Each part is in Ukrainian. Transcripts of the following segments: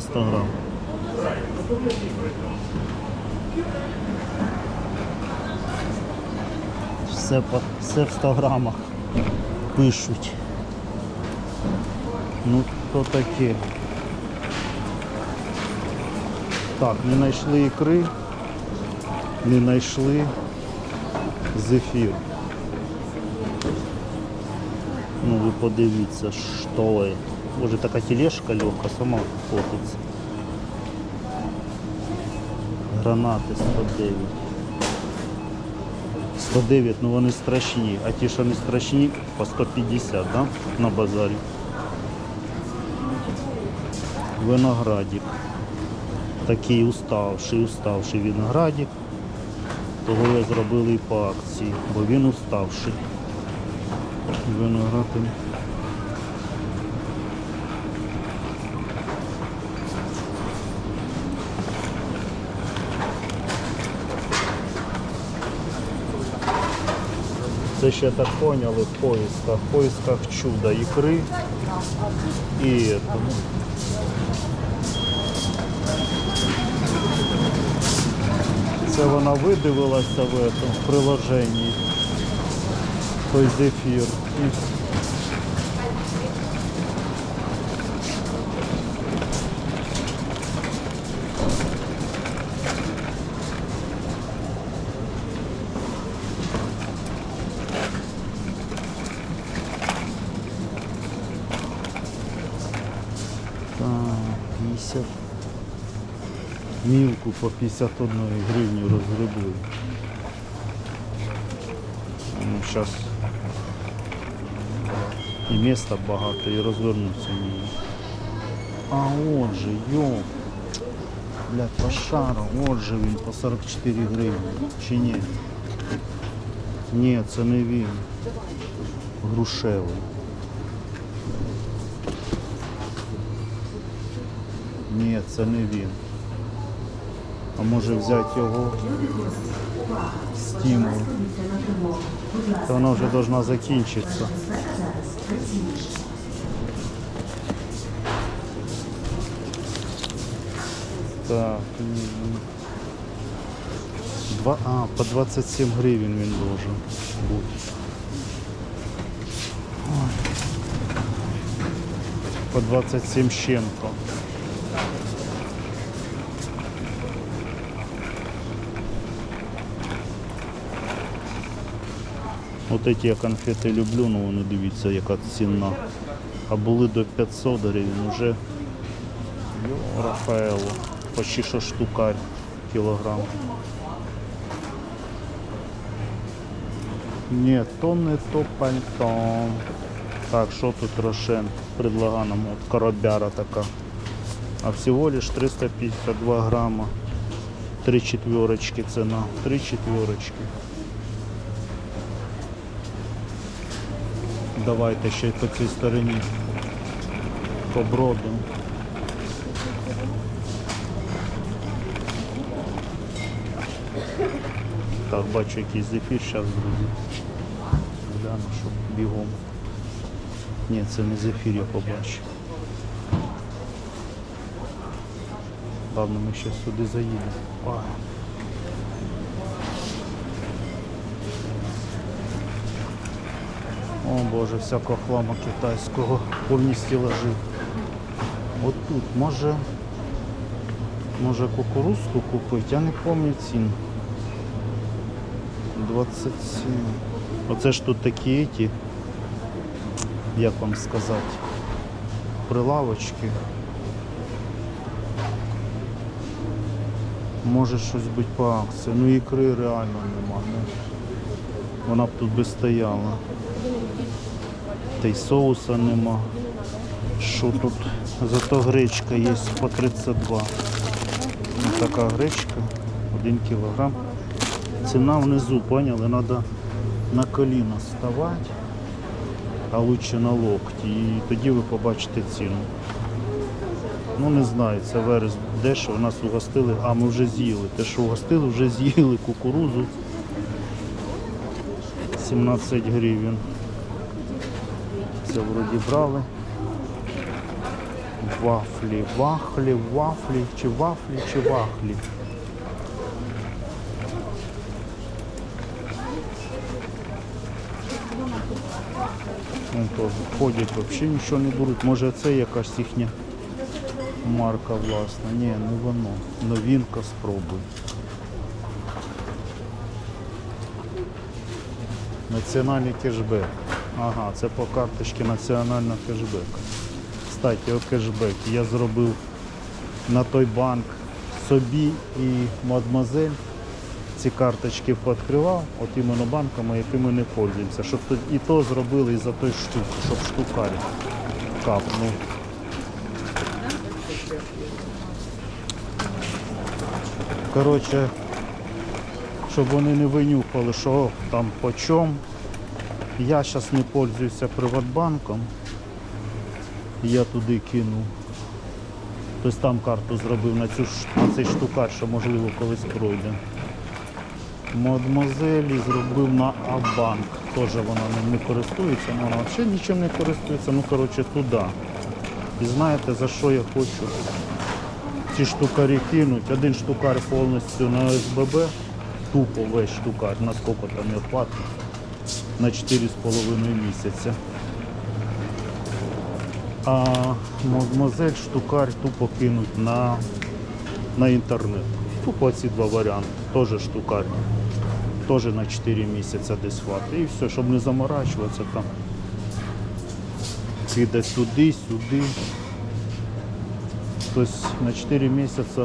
за 100 грам. Все, все в 100 грамах пишуть. Ну, то таке. Так, не знайшли ікри, не знайшли зефір. Ну ви подивіться, що це. Боже, така тележка легка, сама котиться. Гранати 109. 109, ну вони страшні, а ті, що не страшні, по 150, да? На базарі. Виноградик. Такий уставший, уставший виноградик. Того я зробили і по акції, бо він уставший. Виноград. Ще так поняли в поисках, в поисках чуда ікри і Це вона видивилася в этом в приложенні. Той зефір. І Так, 50. Мілку по 51 гривні розгребли. Ну, зараз і міста багато, і розвернуться ні. А от же, йо. Блядь, пошара, от же він по 44 гривні. Чи ні? Ні, це не він. Грушевий. Ні, це не він. А може взяти його стимул. То вона вже должна закінчитися. Так. Два, а, по 27 гривень він должен бути. По 27 з От эти я конфети люблю, ну вони дивіться, яка ціна. А були до 500 гривень, Йо, Рафаело. Почти що штукарь кілограм. Ні, то не то пальто. Так, що тут Рошен предлага нам? От коробяра така. А всего лишь 352 грамма. Три четверочки ціна. Три четверочки. Давайте ще й по цій стороні. По броду. Так, бачу якийсь зефір зараз, друзі. Гляну, що бігом. Ні, це не зефір, я побачив. Ладно, ми ще сюди заїдемо. Ой. О Боже, всякого хламу китайського повністю лежить. От тут може, може кукурузку купити, я не пам'ятаю цін. 27. Оце ж тут такі ті, як вам сказати, прилавочки. Може щось бути по акції. Ну ікри реально нема. Вона б тут би стояла. Та й соуса нема. Що тут? Зато гречка є по 32. Ось така гречка, 1 кілограм. Ціна внизу, поняли? Треба на коліна ставати, а лучше на локті. І тоді ви побачите ціну. Ну не знаю, це верес дешево, нас угостили, а ми вже з'їли. Те, що угостили, вже з'їли кукурузу. 17 гривень. Це вроді брали. Вафлі, вахлі, вафлі, чи вафлі, чи вахлі. Вон теж ходять, взагалі нічого не беруть. Може це якась їхня марка власна. Ні, не воно. Новинка спробуй. Національний кешбек. Ага, це по карточці національного кешбека. Кстати, о кешбек. Я зробив на той банк собі і мадмазель. Ці карточки пооткривав, от іменно банками, якими не пользуємося. Щоб то- і то зробили і за той штук, щоб штукарь капнув. Коротше, щоб вони не винюхали, що там по чому. Я зараз не пользуюся Приватбанком. Я туди кинув. Тобто там карту зробив на, цю, на цей штукар, що можливо колись пройде. Мадмозелі зробив на Абанк. Теж вона не користується, ну, вона взагалі нічим не користується, ну коротше туди. І знаєте за що я хочу ці штукарі кинуть. Один штукар повністю на СББ, тупо весь штукар, наскільки там я хватить, на 4,5 місяця. А мадмозель штукар тупо кинуть на, на інтернет. Тупо ці два варіанти. Теж штукар. Теж на 4 місяці десь хватить. І все, щоб не заморачуватися там. Кидати туди, сюди. Тобто на 4 місяці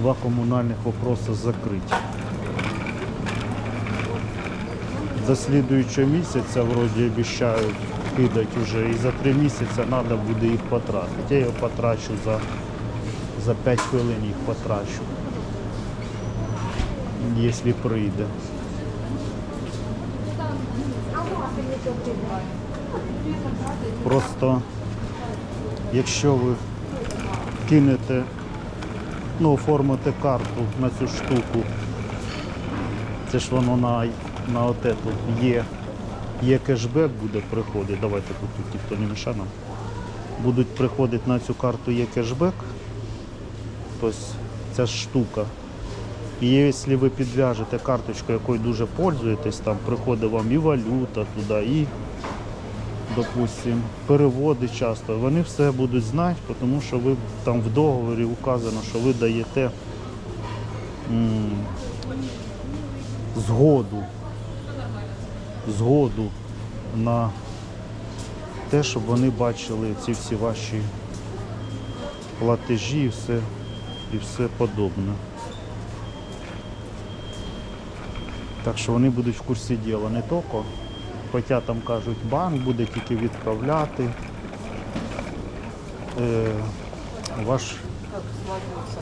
два комунальних вопроса закриті. До слідуючого місяця вроді обіцяють кидати вже і за 3 місяці треба буде їх потратити. Я його потрачу за, за 5 хвилин їх потрачу. Якщо прийде. Просто якщо ви кинете, ну, оформите карту на цю штуку, це ж воно на, на отету є, є кешбек буде приходити. Давайте тут, тут ніхто не мішає нам. Будуть приходити на цю карту є кешбек. Тобто ця штука. І якщо ви підв'яжете карточку, якою дуже пользуєтесь, там приходить вам і валюта туди, і допустим, переводи часто, вони все будуть знати, тому що ви там в договорі указано, що ви даєте м, згоду, згоду на те, щоб вони бачили ці всі ваші платежі і все, і все подобне. Так що вони будуть в курсі діла не тільки Хоча там кажуть, банк буде тільки відправляти е, ваш,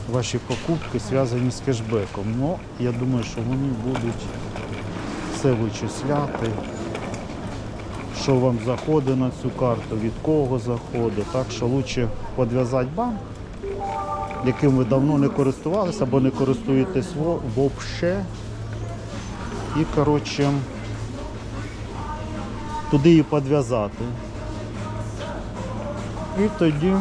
ваші покупки зв'язані з кешбеком. Ну, я думаю, що вони будуть все вичисляти, що вам заходить на цю карту, від кого заходить. Так що краще підв'язати банк, яким ви давно не користувалися або не користуєтесь взагалі. І, коротше, туди її підв'язати. І тоді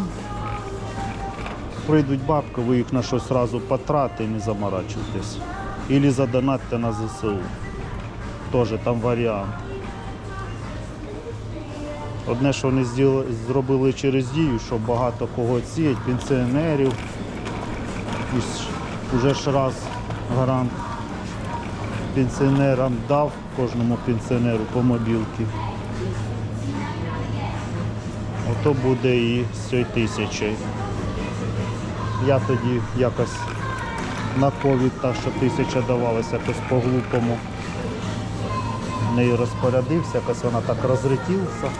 прийдуть бабки, ви їх на щось одразу потратите не заморачуйтесь. Ілі задонатьте на ЗСУ. Теж там варіант. Одне, що вони зробили через дію, що багато кого ціють, пенсіонерів. І ж ж раз гарант пенсіонерам дав кожному пенсіонеру по мобілці. Ото буде і з цією тисячі. Я тоді якось на ковід та що тисяча давалася якось по-глупому. Нею розпорядився, якось вона так розлетілася.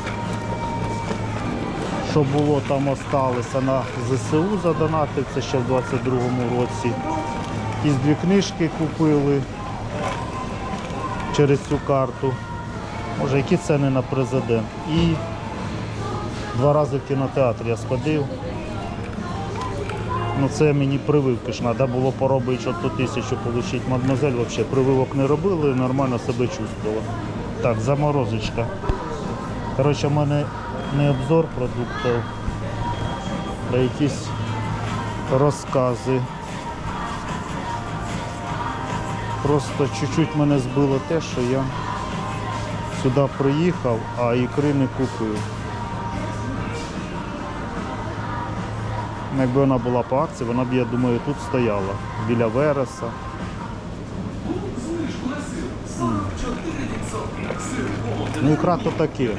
Що було там осталося на ЗСУ задонатив, це ще в 22-му році. І дві книжки купили через цю карту. Може, які ціни на президент. І два рази в кінотеатр я сходив. Ну це мені прививки ж треба було поробити, щоб ту тисячу отримати. Мадмозель взагалі прививок не робили, нормально себе чувствувала. Так, заморозочка. Коротше, в мене не обзор продуктів, та якісь розкази. Просто чуть-чуть мене збило те, що я сюди приїхав, а ікри не купив. Якби вона була по акції, вона б, я думаю, тут стояла, біля Вереса. Ну ікра то таке.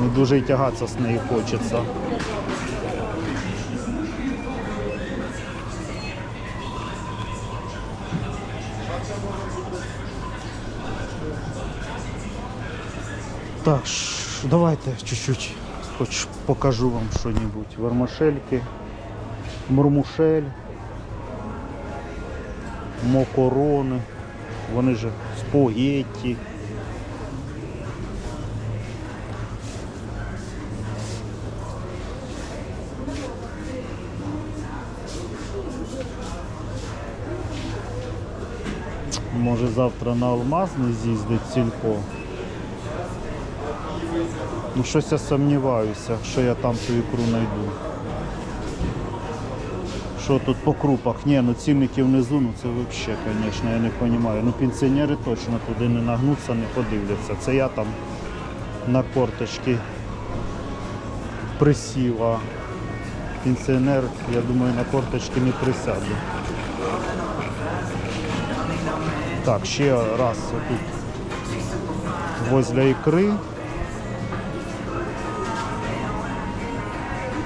Не дуже й тягатися з нею хочеться. Так, давайте чуть-чуть хоч покажу вам що-небудь. Вермошельки, мурмушель, мокорони, вони же спагетті. Може завтра на Алмазний з'їздить сільпо. Ну щось я сумніваюся, що я там ту ікру знайду. Що тут по крупах? Ні, ну цінники внизу, ну це взагалі, звісно, я не розумію. Ну пенсіонери точно туди не нагнуться, не подивляться. Це я там на корточки присів, а пенсіонер, я думаю, на корточки не присяде. Так, ще раз отут возле ікри.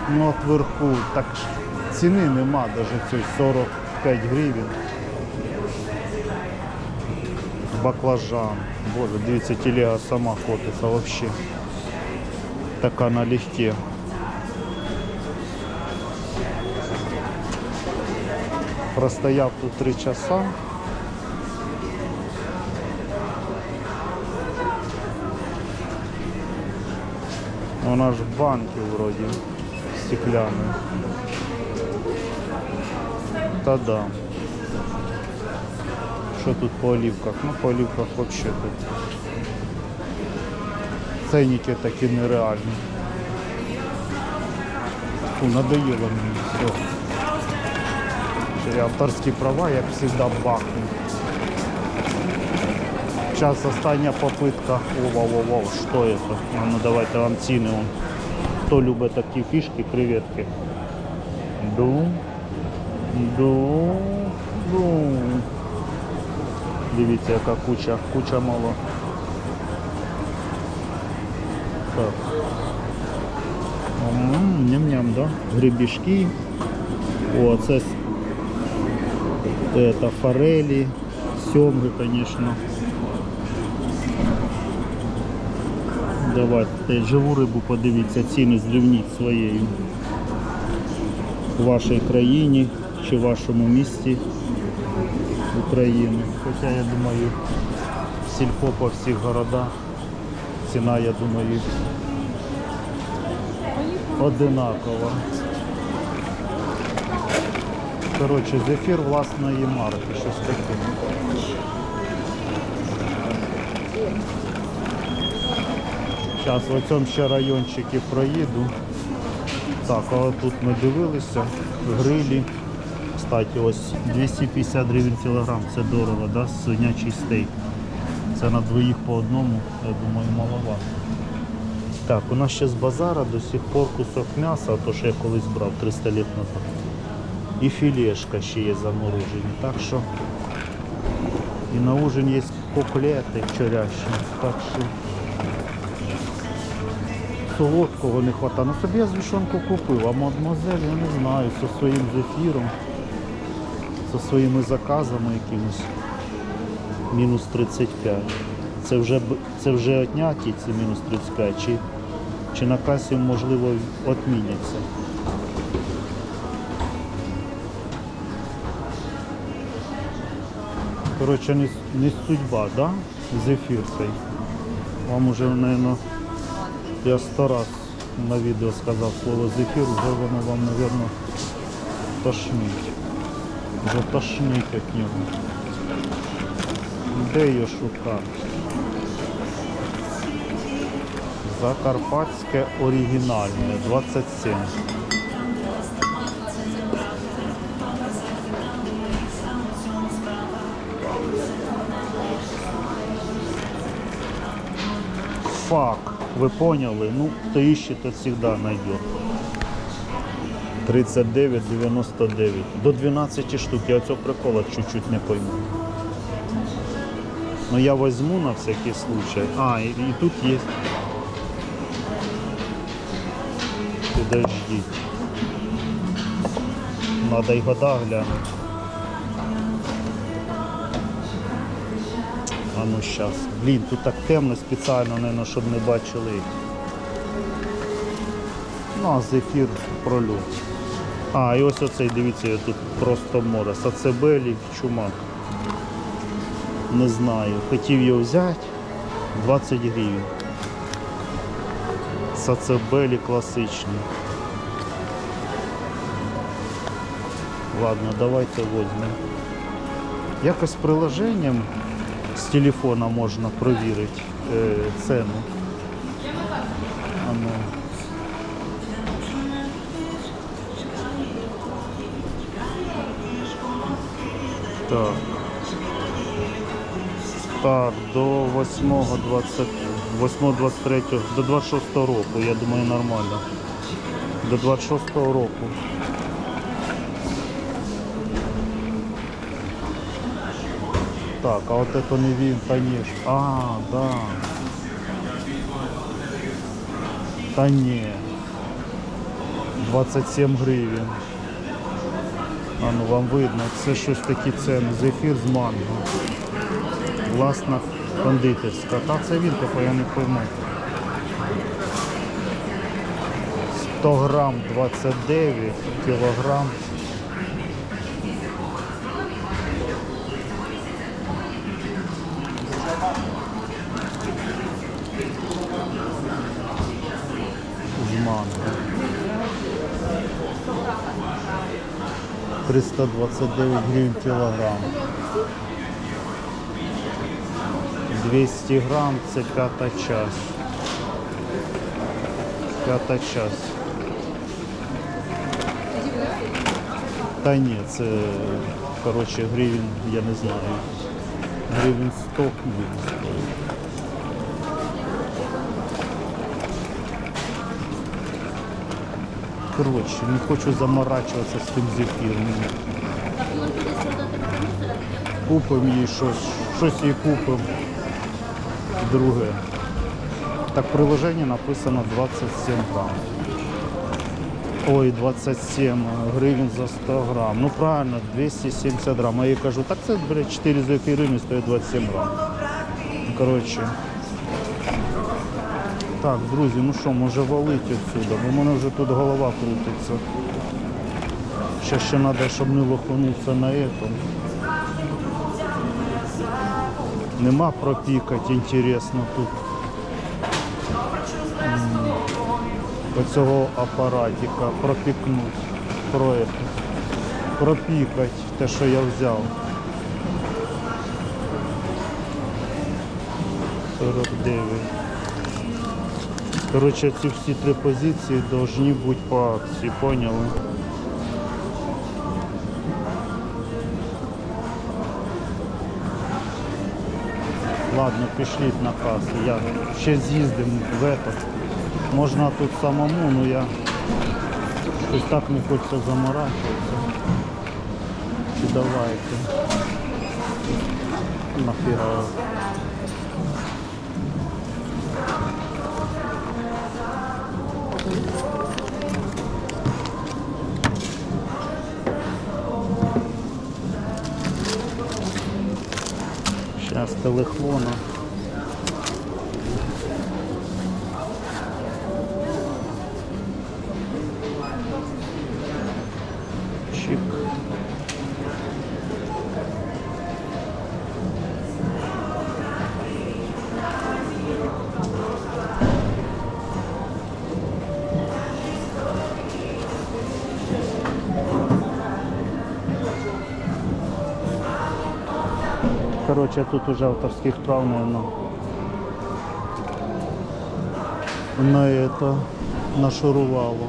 Ну от вверху так ціни нема, навіть цей 45 гривень. Баклажан. Боже, дивіться, телега сама котиться вообще. Така налегке. Простояв тут три часа. Вона ж в банке вроде стеклянной. Та да. Що тут по оливках? Ну по оливках вообще тут. Ценники такі нереальні. Фу, надоело мені все. Ще авторські права, як завжди, бахну. Сейчас остання попытка. О-о-о, что это? Ну давайте вам ціни. Вон. Хто любить такі фішки, креветки? Ду. Ду. Ду. Дивіться, яка куча, куча мало. Так. М, Ням-ням, да? Гребішки. О, це с- это форелі, сьомги, конечно. Давайте живу рибу подивіться, ціни зрівніть своєю. У вашій країні чи в вашому місті України. Хоча я думаю, сільпо по всіх городах. Ціна, я думаю, одинакова. Коротше, зефір власної марки, щось таке. Зараз в цьому ще райончики проїду. Так, а тут ми дивилися, грилі. Кстати, ось 250 гривень кілограм, це дорого, да? свинячий стейк. Це на двоїх по одному, я думаю, маловато. Так, у нас ще з базара до сих пор кусок м'яса, то що я колись брав 300 літ назад. І філешка ще є заморожені. Так що і на ужин є коклети вчорашні. Так що солодкого не вистачає. Ну собі я згущенку купив, а мадмозель, я не знаю, зі своїм зефіром, зі своїми заказами якимось. Мінус 35. Це вже, це вже отняті ці мінус 35, чи, чи на касі можливо відміняться. Коротше, не, не судьба, да? Зефір цей. Вам уже, мабуть, я сто раз на відео сказав слово зефір, вже воно вам, мабуть, тошнить. Вже тошнить від нього. Де її шукати? Закарпатське оригінальне 27. Фак, ви поняли? Ну, хто іще, то завжди знайде. 39,99. До 12 штук. Я цього прикола чуть-чуть не пойму. Но я возьму на всякий случай. А, и, и тут есть. Подождите. Надо и года глянуть. Ну сейчас. Блін, тут так темно спеціально, наверное, щоб не бачили. Ну, а зефір прольот. А, і ось оцей, дивіться, тут просто море. Сацебелі, чумак. Не знаю. Хотів його взяти. 20 гривень. Сацебелі класичні. Ладно, давайте возьмемо. Якось приложенням з телефона можна провірити е, ціну. А ну. Так. Так, до 8 20, 8 23 до 26 року, я думаю, нормально. До 26 року. Так, а вот это не він, конечно. А, да. Та ні. 27 гривень. А ну вам видно, це щось такі ціни. Зефір з манго. Власна кондитерська. Та це він такий, я не пойму. 100 грам 29 кілограм. З манго. 329 гривен килограмм. 200 грам це п'ята час. П'ята час. Та ні, це коротше гривень, я не знаю. Гривень 100 буде стоїть. Коротше, не хочу заморачуватися з тим зефіром. Купимо їй щось, щось їй купимо. Друге. Так, в приложенні написано 27 грам. Ой, 27 гривень за 100 грам. Ну правильно, 270 грам. А я їй кажу, так це, блядь, 4 зефірини стоїть 27 грам. Коротше. Так, друзі, ну що, може валити відсюди, бо в мене вже тут голова крутиться. Ще ще треба, щоб не лоханутися на этом. Нема пропікати, інтересно тут. М, Оцього апаратика пропікнути. Про. Пропікати те, що я взяв. 49. Коротше, ці всі три позиції повинні бути по акції, поняли? Ладно, пішліть на касу. Я ще з'їздимо в этот. Можна тут самому, але я щось так не хочеться заморачуватися. Чи давайте. Нафіга. Зараз телефона. Короче, тут уже авторських прав, наверное. на это нашурувало.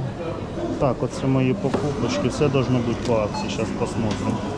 Так, оце мої покупочки. Все должно бути по акції. Зараз посмотрим.